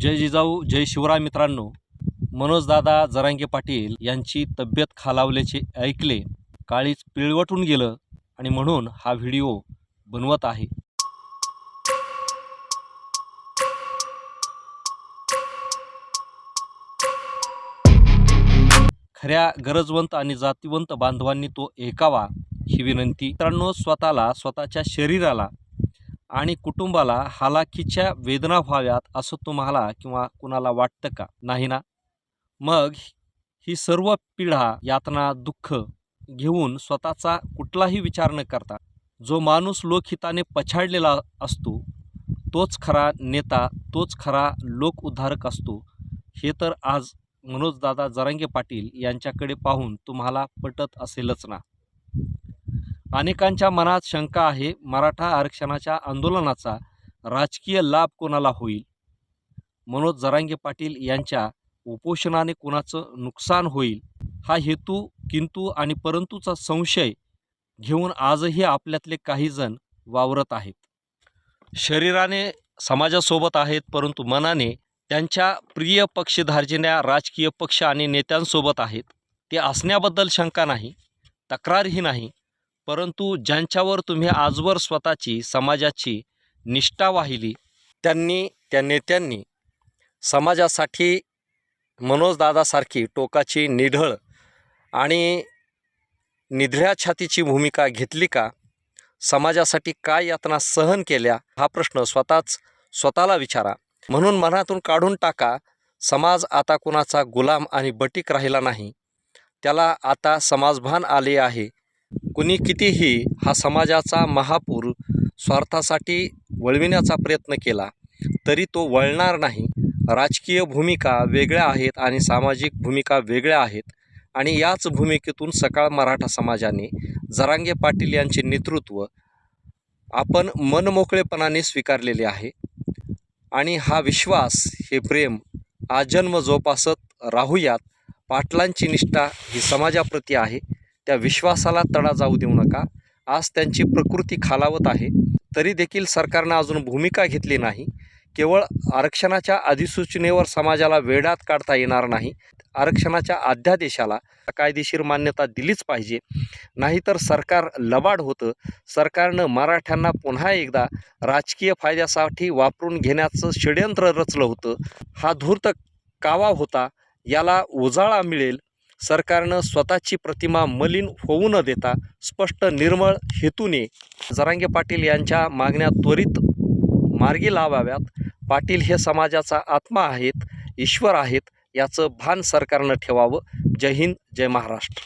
जय जिजाऊ जय शिवराय मित्रांनो. मनोजदादा जरांगे पाटील यांची तब्येत खालावल्याचे ऐकले काळीच पिळवटून गेलं आणि म्हणून हा व्हिडिओ बनवत आहे. खऱ्या गरजवंत आणि जातीवंत बांधवांनी तो ऐकावा ही विनंती. मित्रांनो स्वतःला स्वतःच्या शरीराला आणि कुटुंबाला हालाखीच्या वेदना व्हाव्यात असं तुम्हाला किंवा कुणाला वाटतं का? नाही ना? मग ही सर्व पिढा यातना दुःख घेऊन स्वतःचा कुठलाही विचार न करता जो माणूस लोकहिताने पछाडलेला असतो तोच खरा नेता तोच खरा लोक उद्धारक असतो हे तर आज मनोजदादा जरांगे पाटील यांच्याकडे पाहून तुम्हाला पटत असेलच ना? अनेकांच्या मनात शंका आहे मराठा आरक्षणाच्या आंदोलनाचा राजकीय लाभ कोणाला होईल? मनोज जरांगे पाटील यांच्या उपोषणाने कोणाचं नुकसान होईल? हा हेतू किंतु आणि परंतुचा संशय घेऊन आजही आपल्यातले काही जण वावरत आहेत. शरीराने समाजासोबत आहेत परंतु मनाने त्यांच्या प्रिय पक्षधार्जिन्या राजकीय पक्ष आणि नेत्यांसोबत आहेत. ते असण्याबद्दल शंका नाही तक्रारही नाही. परंतु ज्यांच्यावर तुम्ही आजवर स्वतःची समाजाची निष्ठा वाहिली त्यांनी त्या नेत्यांनी समाजासाठी मनोजदादासारखी टोकाची निढळ आणि निधड्या छातीची भूमिका घेतली का? समाजासाठी काय यातना सहन केल्या? हा प्रश्न स्वतःच स्वतःला विचारा. म्हणून मनातून काढून टाका समाज आता कुणाचा गुलाम आणि बटीक राहिला नाही. त्याला आता समाजभान आले आहे. कुणी कितीही हा समाजाचा महापूर स्वार्थासाठी वळविण्याचा प्रयत्न केला तरी तो वळणार नाही. राजकीय भूमिका वेगळ्या आहेत आणि सामाजिक भूमिका वेगळ्या आहेत आणि याच भूमिकेतून सकाळ मराठा समाजाने जरांगे पाटील यांचे नेतृत्व आपण मनमोकळेपणाने स्वीकारलेले आहे. आणि हा विश्वास हे प्रेम आजन्म जोपासत राहूयात. पाटलांची निष्ठा ही समाजाप्रती आहे. त्या विश्वासाला तडा जाऊ देऊ नका. आज त्यांची प्रकृती खालावत आहे. तरी देखील सरकारनं अजून भूमिका घेतली नाही. केवळ आरक्षणाच्या अधिसूचनेवर समाजाला वेढात काढता येणार नाही. आरक्षणाच्या अध्यादेशाला कायदेशीर मान्यता दिलीच पाहिजे. नाहीतर सरकार लबाड होतं. सरकारनं मराठ्यांना पुन्हा एकदा राजकीय फायद्यासाठी वापरून घेण्याचं षडयंत्र रचलं होतं. हा धूर्त कावा होता. याला उजाळा मिळेल. सरकारनं स्वतःची प्रतिमा मलिन होऊ न देता स्पष्ट निर्मळ हेतूने जरांगे पाटील यांच्या मागण्या त्वरित मार्गी लावाव्यात. पाटील हे समाजाचा आत्मा आहेत ईश्वर आहेत याचं भान सरकारनं ठेवावं. जय हिंद जय महाराष्ट्र.